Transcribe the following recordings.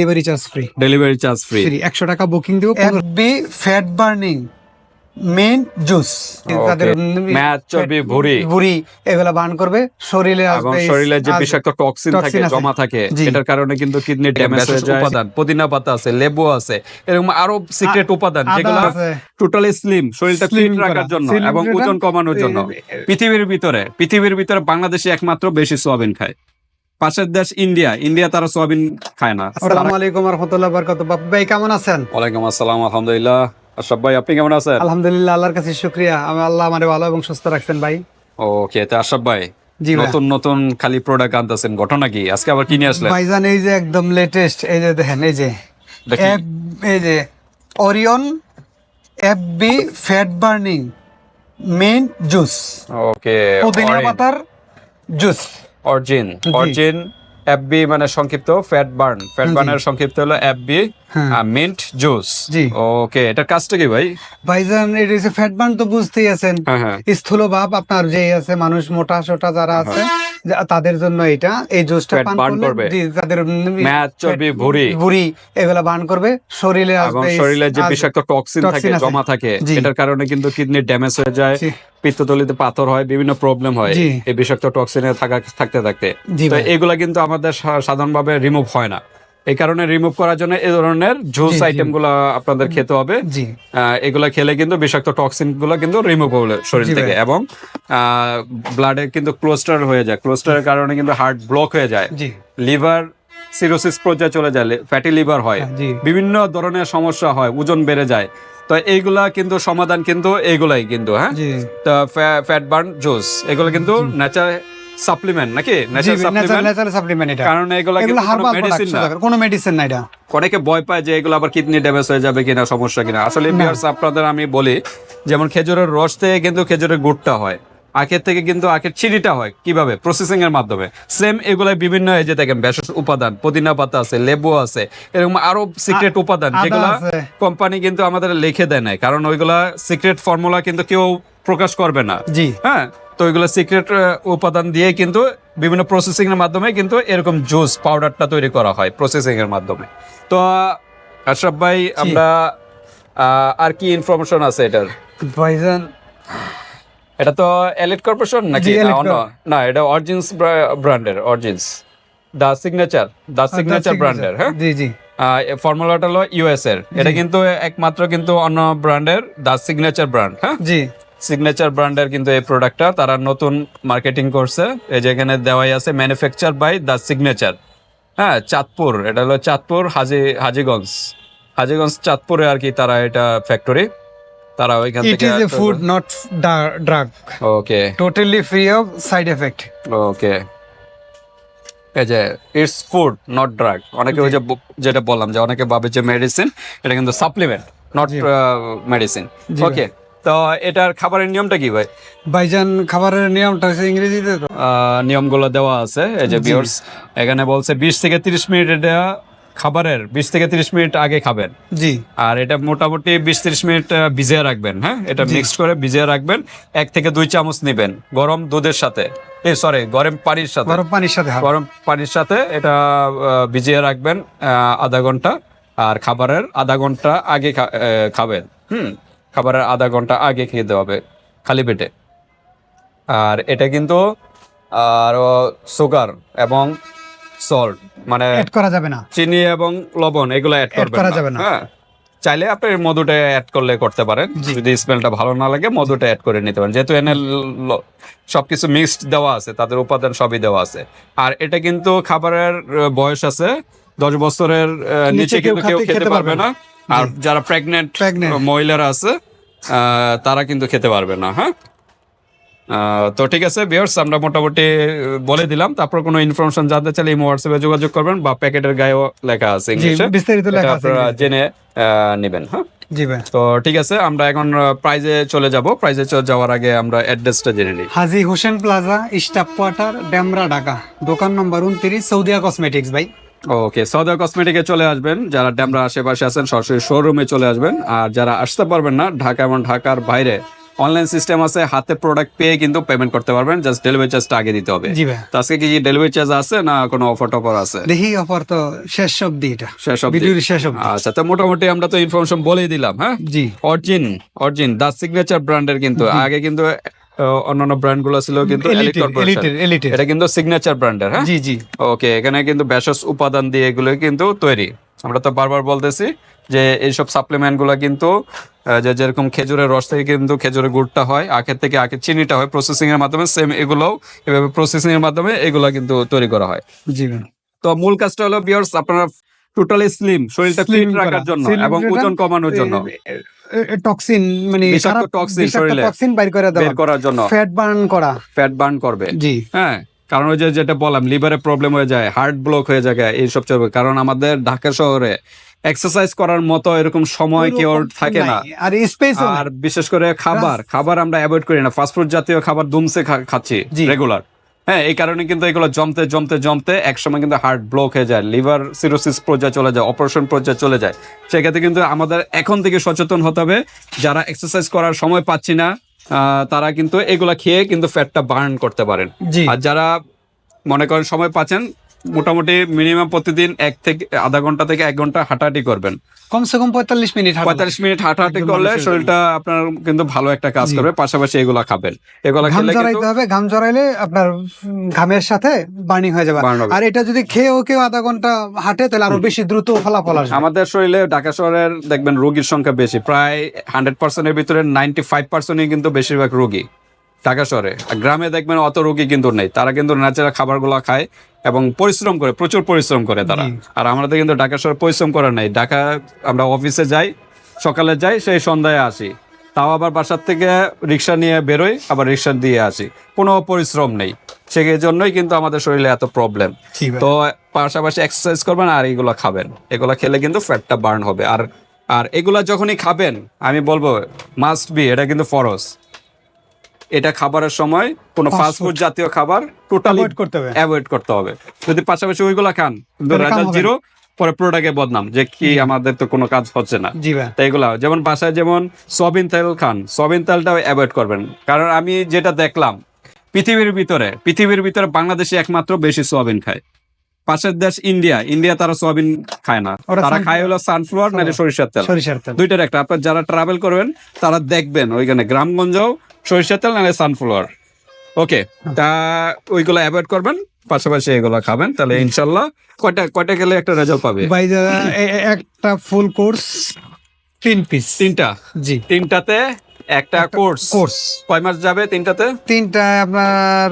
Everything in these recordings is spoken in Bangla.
Delivery charge free delivery charge free free একশো টাকা বুকিং দিব B fat burning men juice match চর্বি ভুঁড়ি এগুলা বার্ন করবে। শরীরে আসবে শরীরে যে বিষাক্ত টক্সিন থাকে জমা থাকে এটার কারণে কিন্তু কিডনি ড্যামেজ হয়ে যায়। উপাদান পুদিনা পাতা আছে লেবু আছে এরকম আরও সিক্রেট উপাদান যেগুলো টোটালি স্লিম শরীরটা ফিট রাখার জন্য এবং ওজন কমানোর জন্য। পৃথিবীর ভিতরে পৃথিবীর ভিতরে বাংলাদেশে একমাত্র বেশি সোয়াবিন খায়। পাশের দেশ ইন্ডিয়া ইন্ডিয়া তারা সোয়াবিন খায় না। আসসালামু আলাইকুম রহমতুল্লাহ বরকত বাপু ভাই কেমন আছেন? ওয়ালাইকুম আসসালাম আলহামদুলিল্লাহ। আশরাফ ভাই আপনি কেমন আছেন? আলহামদুলিল্লাহ আল্লাহর কাছে শুক্রিয়া। আমি আল্লাহ আমারে ভালো এবং সুস্থ রাখছেন ভাই। ওকে তো আশরাফ ভাই নতুন নতুন খালি প্রোডাক্ট আনতেছেন ঘটনা কি? আজকে আবার কি নিয়ে আসলেন? ভাইজান এই যে একদম লেটেস্ট এই যে দেখেন এই যে এই যে Orion F B fat burning men juice okay পুদিনা পাতার জুস অরিজিন। অরিজিন এফবি মানে সংক্ষিপ্ত ফ্যাট বার্ন ফ্যাট বার্নের সংক্ষিপ্ত হলো এফবি হ্যাঁ। Mint juice. ওকে এটার কাজটা কি ভাই ভাইজান এটা হচ্ছে ফ্যাট বার্ন তো বুঝতেই আছেন হ্যাঁ হ্যাঁ স্থূল ভাব আপনার যে আছে মানুষ মোটা সোটা যারা আছে তাদের জন্য এটা এই জুসটা পান করবে। জি, তাদের ম্যাচ চর্বি ভুঁড়ি বুড়ি এগুলা বার্ন করবে শরীরে আসবে শরীরে যে। বিষাক্ত টক্সিন থাকে জমা থাকে। এটার কারণে কিন্তু কিডনি ড্যামেজ হয়ে যায়। পিত্তথলিতে পাথর হয় বিভিন্ন প্রবলেম হয় এই বিষাক্ত টক্সিনে থাকা থাকতে থাকতে। তো এগুলা কিন্তু আমাদের সাধারণভাবে রিমুভ হয় না। এই কারণে রিমুভ করার জন্য এই ধরনের জুস। আইটেমগুলো আপনাদের খেতে হবে। এগুলো খেলে কিন্তু বিষাক্ত টক্সিনগুলো কিন্তু রিমুভ হবে শরীর থেকে। এবং ব্লাডে কিন্তু ক্লোস্টার হয়ে যায়। ক্লোস্টারের কারণে কিন্তু হার্ট ব্লক হয়ে যায়। লিভার সিরোসিস পর্যায়ে চলে যায় ফ্যাটি লিভার হয়। হ্যাঁ, বিভিন্ন ধরনের সমস্যা হয় ওজন বেড়ে যায়। তো এইগুলা কিন্তু সমাধান কিন্তু এইগুলাই কিন্তু হ্যাঁ? তো ফ্যাট বার্ন জুস এগুলো কিন্তু ন্যাচার সাপ্লিমেন্ট নাকি? ন্যাচার সাপ্লিমেন্ট ন্যাচারাল সাপ্লিমেন্ট এটা। কারণ এগুলা এগুলো কিন্তু হার্বাল মেডিসিন না। কোনো মেডিসিন না এটা। অনেকে ভয় পায় যে এগুলো আবার কিডনি ড্যামেজ হয়ে যাবে কিনা সমস্যা কিনা। আসলে ভিউয়ার্স আপনাদের আমি বলি যেমন খেজুরের রস থেকে কিন্তু খেজুরের গুড়টা হয়। আখের থেকে কিন্তু আখের চিনিটা হয়। কীভাবে? প্রসেসিং এর মাধ্যমে। সেম এগুলাই বিভিন্ন এই যে দেখেন ভেষজ উপাদান পুদিনা পাতা আছে লেবু আছে এরকম আরও সিক্রেট উপাদান যেগুলা কোম্পানি কিন্তু আমাদের লিখে দেয় নাই। কারণ ওইগুলা সিক্রেট ফর্মুলা কিন্তু কেউ প্রকাশ করবে না। জি। হ্যাঁ? তো ওইগুলো সিক্রেট উপাদান দিয়ে কিন্তু বিভিন্ন প্রসেসিং এর মাধ্যমে কিন্তু এরকম জুস পাউডারটা তৈরি করা হয় প্রসেসিং এর মাধ্যমে। তো আশরাফ ভাই আমরা আর কি ইনফরমেশন আছে এটার? ভাইজান এটা তো এলিট কর্পোরেশন নাকি? না, এটা অরিজিনস ব্র্যান্ডের Origins the signature the signature ব্র্যান্ডের হ্যাঁ জি জি. ফর্মুলাটা হলো ইউএস এর। এটা কিন্তু একমাত্র কিন্তু অন্য ব্র্যান্ডের দা সিগনেচার ব্র্যান্ড হ্যাঁ জি। সিগনেচার ব্র্যান্ডের কিন্তু এই প্রোডাক্টটা তারা নতুন মার্কেটিং করছে। এই যে এখানে দেওয়াই আছে ম্যানুফ্যাকচার বাই দা সিগনেচার হ্যাঁ? চাঁদপুর এটা হলো চাঁদপুর হাজি হাজিগঞ্জ। হাজিগঞ্জ চাঁদপুরে আর কি তারা এটা ফ্যাক্টরি তারা ওইখান it is a food not drug okay totally free of side effect okay এই যে ইটস ফুড নট ড্রাগ অনেকে ওই যে যেটা বললাম যে অনেকে ভাবে যে মেডিসিন এটা কিন্তু সাপ্লিমেন্ট নট মেডিসিন ওকে তো এটার খাবারের নিয়মটা কি ভাই? ভাইজান খাবারের নিয়মটা হচ্ছে ইংরেজিতে নিয়মগুলো দেওয়া আছে। এই যে ভিউয়ার্স এখানে বলছে বিশ থেকে তিরিশ মিনিট এটা খাবারের বিশ থেকে তিরিশ মিনিট আগে খাবেন। জি। আর এটা মোটামুটি বিশ তিরিশ মিনিট ভিজিয়ে রাখবেন হ্যাঁ? এটা মিক্সড করে ভিজিয়ে রাখবেন। এক থেকে দুই চামচ নেবেন গরম দুধের সাথে। এই সরি গরম পানির সাথে। গরম পানির সাথে গরম পানির সাথে এটা ভিজিয়ে রাখবেন আধা ঘণ্টা। আর খাবারের আধা ঘণ্টা আগে খাবেন হুম? খাবারের আধা ঘণ্টা আগে খেতে হবে খালি পেটে। আর এটা কিন্তু আরও সুগার এবং সল্ট মানে এড করা যাবে না। চিনি এবং লবণ এগুলো অ্যাড করা না, যাবে না। হ্যাঁ। চাইলে আপনি মধুটা অ্যাড করলে করতে পারেন। যদি স্মেলটা ভালো না লাগে মধুটা অ্যাড করে নিতে পারেন। যেহেতু এনে সবকিছু মিক্সড দেওয়া আছে তাদের উপাদান সবই দেওয়া আছে। আর এটা কিন্তু খাবারের বয়স আছে। দশ বছরের নিচে কেউ কিন্তু কেউ খেতে পারবে না। আর যারা প্রেগনেন্ট মহিলারা আছে আহ, তারা কিন্তু খেতে পারবে না হ্যাঁ? তো ঠিক আছে বিয়ার্স আমরা মোটামুটি বলে দিলাম। তারপর কোনো ইনফরমেশন জানতে চাইলে এই হোয়াটসঅ্যাপে যোগাযোগ করবেন বা প্যাকেটের গায়েও লেখা আছে ইংলিশে। বিস্তারিত লেখা আছে আপনারা জেনে নেবেন হ্যাঁ? জি ভাই। তো ঠিক আছে আমরা এখন প্রাইজে চলে যাব। প্রাইজে চলে যাওয়ার আগে আমরা অ্যাড্রেসটা জেনে নিই। Haji Hossain plaza staff quarter Demra Dhaka. দোকান নম্বর উনত্রিশ সৌদিয়া কসমেটিক্স ভাই। ওকে সৌদা কসমেটিকে চলে আসবেন। যারা ড্যামরা আশেপাশে আছেন সরাসরি শোরুমে চলে আসবেন। আর যারা আসতে পারবেন না ঢাকা এবং ঢাকার বাইরে অনলাইন সিস্টেম আছে হাতে প্রোডাক্ট পেয়ে কিন্তু পেমেন্ট করতে পারবেন জাস্ট ডেলিভারি চার্জটা আগে দিতে হবে। জি ভাই। তো আজকে কি ডেলিভারি চার্জ আছে না কোনো অফার টফার আছে? দেখি অফার তো শেষ অব্দি এটা। শেষ অবধি? ভিডিওর শেষ অব্দি আচ্ছা তো মোটামুটি আমরা তো ইনফরমেশন বলেই দিলাম হ্যাঁ? জি। অরিজিন অরিজিন দা সিগনেচার ব্র্যান্ডের কিন্তু আগে কিন্তু অন্যান্য ব্র্যান্ডগুলো ছিল কিন্তু এটা কিন্তু সিগনেচার ব্র্যান্ডের হ্যাঁ? জি জি। ওকে এখানে কিন্তু ভেষজ উপাদান দিয়ে এগুলো কিন্তু তৈরি। আমরা তো বারবার বলতেছি যে এইসব সাপ্লিমেন্টগুলো কিন্তু যে যেরকম খেজুরের রস থেকে কিন্তু খেজুরের গুড়টা হয় আখের থেকে আখের চিনিটা হয় প্রসেসিং এর মাধ্যমে সেম এগুলোও এভাবে প্রসেসিং এর মাধ্যমে এগুলো কিন্তু তৈরি করা হয়। জি তো মূল কাজটা হলো বিয়ার্স আপনারা টোটালি স্লিম শরীরটা ফিট রাখার জন্য এবং ওজন কমানোর জন্য। টক্সিন মানে toxin শরীরে টক্সিন বাইর করে দেওয়া। করার জন্য। ফ্যাট বার্ন করা। ফ্যাট বার্ন করবে। জি। হ্যাঁ কারণ ওই যে যেটা বললাম লিভারে প্রবলেম হয়ে যায় হার্ট ব্লক হয়ে যায় এইসব চলবে। কারণ আমাদের ঢাকা শহরে এক্সারসাইজ করার মতো এরকম সময় কেউ থাকে না। আর স্পেস আর বিশেষ করে খাবার। খাবার আমরা অ্যাভয়েড করি না। ফাস্টফুড জাতীয় খাবার দুমসে খাচ্ছি। রেগুলার হ্যাঁ এই কারণে কিন্তু এগুলো জমতে জমতে জমতে একসময় কিন্তু হার্ট ব্লক হয়ে যায় লিভার সিরোসিস পর্যায়ে চলে যায় অপারেশন পর্যায়ে চলে যায়। সেক্ষেত্রে কিন্তু আমাদের এখন থেকে সচেতন হতে হবে যারা এক্সারসাইজ করার সময় পাচ্ছি না আহ, তারা কিন্তু এগুলা খেয়ে কিন্তু ফ্যাটটা বার্ন করতে পারেন। আর যারা মনে করেন সময় পাচ্ছেন মোটামুটি মিনিমাম প্রতিদিন এক থেকে আধা ঘণ্টা থেকে এক ঘণ্টা হাঁটাহাঁটি করবেন। কমসে কম পঁয়তাল্লিশ মিনিট পঁয়তাল্লিশ মিনিট হাঁটাহাঁটি করলে শরীরটা আপনার কিন্তু ভালো একটা কাজ করবে পাশাপাশি এগুলা খাবেন। এগুলা ঘাম জড়াইতে হবে ঘাম জড়াইলে আপনার ঘামের সাথে বার্নিং হয়ে যাবে। আর এটা যদি খেয়েও কেউ আধা ঘণ্টা হাঁটে তাহলে আরও বেশি দ্রুত ফলাফল আসবে। আমাদের শরীরে ঢাকা শহরের দেখবেন রোগীর সংখ্যা বেশি প্রায় হান্ড্রেড পার্সেন্টের ভিতরে নাইনটি ফাইভ পার্সেন্টই কিন্তু বেশিরভাগ রোগী। ঢাকা শহরে। আর গ্রামে দেখবেন অত রোগী কিন্তু নেই। তারা কিন্তু ন্যাচারাল খাবারগুলো খায় এবং পরিশ্রম করে প্রচুর পরিশ্রম করে তারা। আর আমাদের কিন্তু ঢাকা শহরে পরিশ্রম করার নেই। ঢাকা আমরা অফিসে যাই সকালে যাই সেই সন্ধ্যায় আসি। তাও আবার বাসার থেকে রিক্সা নিয়ে বেরোই আবার রিক্সা দিয়ে আসি। কোনো পরিশ্রম নেই। সেই জন্যই কিন্তু আমাদের শরীরে এত প্রবলেম তো পাশাপাশি এক্সারসাইজ করবেন আর এগুলো খাবেন। এগুলো খেলে কিন্তু ফ্যাটটা বার্ন হবে। আর আর এগুলা যখনই খাবেন আমি বলব মাস্ট বি এটা কিন্তু ফরজ। এটা খাবারের সময় কোনো Fast ফাস্ট ফুড জাতীয় খাবার টোটালি করতে হবে। অ্যাভয়েড করতে হবে। যদি পাশাপাশি ওইগুলা খান রেজাল্ট জিরো পরে প্রোডাক্টে বদনাম যে কি আমাদের তো কোনো কাজ হচ্ছে না। জি ভাই। তো এগুলা যেমন বাসায় যেমন সয়াবিন তেল খান সয়াবিন তেলটাও অ্যাভয়েড করবেন। কারণ আমি যেটা দেখলাম পৃথিবীর ভিতরে পৃথিবীর ভিতরে বাংলাদেশে একমাত্র বেশি সয়াবিন খায়। পাশের দেশ ইন্ডিয়া ইন্ডিয়া তারা সয়াবিন খায় না। তারা খায় হলো সানফ্লাওয়ার নাহলে সরিষার তেল। সরিষার তেল। দুইটার একটা। আপনার যারা ট্রাভেল করবেন তারা দেখবেন ওইখানে গ্রামগঞ্জেও সরিষার তেল নাহলে সানফ্লাওয়ার ওকে তা ওইগুলো অ্যাভয়েড করবেন পাশাপাশি এগুলো খাবেন তাহলে ইনশাল্লাহ কয়টা কয়টা গেলে একটা রেজাল্ট পাবে? ভাই এ- একটা ফুল কোর্স তিন পিস তিনটা? জি। তিনটাতে একটা কোর্স কোর্স কয় মাস যাবে তিনটাতে? তিনটা আপনার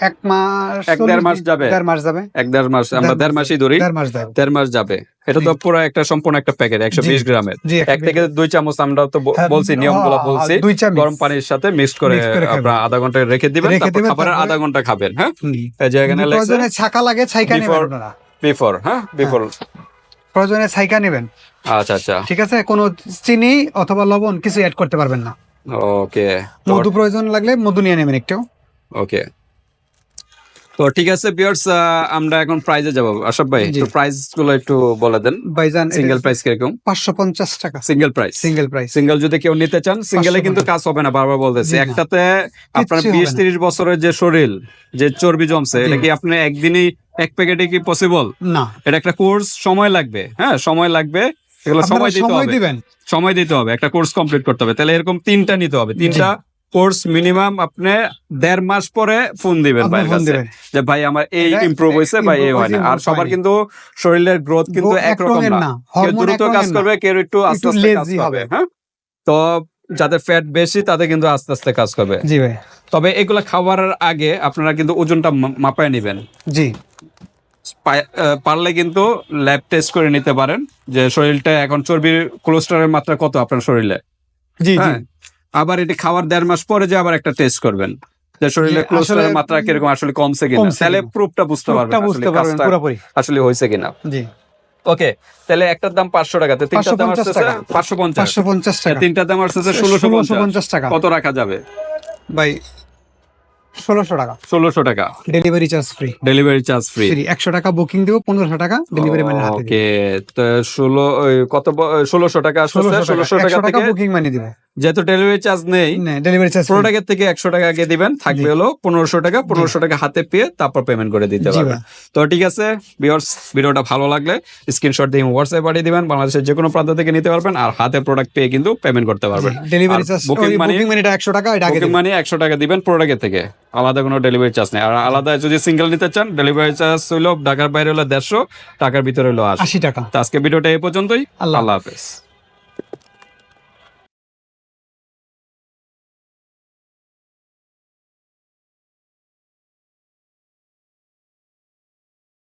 এক মাস এক দেড় মাস যাবে। দেড় মাস যাবে। এক দেড় মাস আমরা দেড় মাসই ধরি। দেড় মাস যাবে। দেড় মাস যাবে। এটা তো পুরো একটা সম্পূর্ণ একটা প্যাকেট একশো বিশ। গ্রামের। এক থেকে দুই চামচ আমরা তো হ্যাঁ, বলছি নিয়মগুলো হ্যাঁ, বলছি। গরম পানির সাথে মিক্স করে আপনার আধা ঘণ্টা রেখে দিবেন তারপর খাবারের আধা ঘণ্টা খাবেন হ্যাঁ। এই যে এখানে ছাকা লাগে ছাইকা নেবেন Before- বিফোর হ্যাঁ? বিফোর প্রয়োজনে ছাইকা নেবেন। আচ্ছা আচ্ছা। ঠিক আছে? কোনো চিনি অথবা লবণ কিছু অ্যাড করতে পারবেন না। ওকে মধু প্রয়োজন লাগলে মধু নিয়ে নেবেন একটু। ওকে তো ঠিক আছে বিয়ার্স আমরা এখন প্রাইজে যাব। আশাফ ভাই তো প্রাইসগুলো একটু বলে দেন। বাইজান সিঙ্গেল প্রাইস কীরকম? পাঁচশো পঞ্চাশ টাকা। Single price single price single যদি কেউ নিতে চান সিঙ্গেলে কিন্তু কাজ হবে না বারবার বলতেছি। একটাতে আপনার কিচ্ছু হবে বিশ না। তিরিশ বছরের যে শরীর যে চর্বি জমছে এটা কি আপনি একদিনই এক প্যাকেটে কি পসিবল না। এটা একটা কোর্স সময় লাগবে। হ্যাঁ সময় লাগবে। এগুলো সময় দিতে হবে। সময় দিতে হবে। একটা কোর্স কমপ্লিট করতে হবে। তাহলে এরকম তিনটা নিতে হবে। তিনটা কোর্স মিনিমাম আপনি দেড় মাস পরে ফোন দিবেন ভাইয়ের কাছে। যে ভাই আমার এই ইমপ্রুভ হয়েছে বা এই হয় না। আর সবার কিন্তু শরীরের গ্রোথ কিন্তু একরকম না। কেউ দ্রুত কাজ করবে কেউ একটু আস্তে আস্তে কাজ করবে। হ্যাঁ? তো যাদের ফ্যাট বেশি তাদের কিন্তু আস্তে আস্তে কাজ করবে। জি ভাই। তবে এগুলা খাওয়ার আগে আপনারা কিন্তু ওজনটা মাপায় নেবেন। জি। পারলে কিন্তু ল্যাব টেস্ট করে নিতে পারেন যে শরীরটা এখন চর্বির কোলেস্টেরলের মাত্রা কত আপনার শরীরে। জি জি। হ্যাঁ? আবার এটা খাওয়ার দেড় মাস পরে যে আবার একটা টেস্ট করবেন। যে শরীরে কোলেস্টেরলের মাত্রা কীরকম আসলে কমছে কিনা? তাহলে প্রুফটা বুঝতে পারবেন আসলে আসলে হয়েছে কিনা। জি। ওকে তাহলে একটার দাম পাঁচশো টাকাতে তিনটার দাম 550 আসতেছে পাঁচশো পঞ্চাশ। পাঁচশো পঞ্চাশ টাকা। তিনটার দাম আসতেছে ষোলোশো পঞ্চাশ। টাকা। কত রাখা যাবে? ভাই ষোলোশো টাকা। ষোলোশো টাকা। Delivery charge free delivery charge free একশো টাকা বুকিং দিব পনেরোশো টাকা ডেলিভারি ম্যানের হাতে ওকে তো ষোলো কত ষোলোশো টাকা ষোলোশো টাকা। বুকিং মানি দিব। যেহেতু ডেলিভারি চার্জ নেই ডেলিভারি চার্জ প্রোডাক্টের থেকে একশো টাকা আগে দিবেন থাকবে হলো পনেরোশো টাকা পনেরোশো টাকা হাতে পেয়ে তারপর পেমেন্ট করে দিতে পারবেন। তো ঠিক আছে ভিউয়ার্স ভিডিওটা ভালো লাগলে স্ক্রিনশট দিয়ে হোয়াটসঅ্যাপ পাঠিয়ে দিবেন বাংলাদেশের যে কোনো প্রান্ত থেকে নিতে পারবেন আর হাতে প্রোডাক্ট পেয়ে কিন্তু পেমেন্ট করতে পারবেন। Delivery charge booking money- booking একশো টাকা এটা বুকিং। মানে একশো টাকা দিবেন প্রোডাক্টের থেকে। আলাদা কোনো ডেলিভারি চার্জ নেই। আর আলাদা যদি সিঙ্গেল নিতে চান ডেলিভারি চার্জ হইল ঢাকার বাইরে হলো দেড়শো টাকার ভিতরে হলো আশি। আশি টাকা। তো আজকে ভিডিওটা এই পর্যন্তই। আল্লাহ হাফেজ।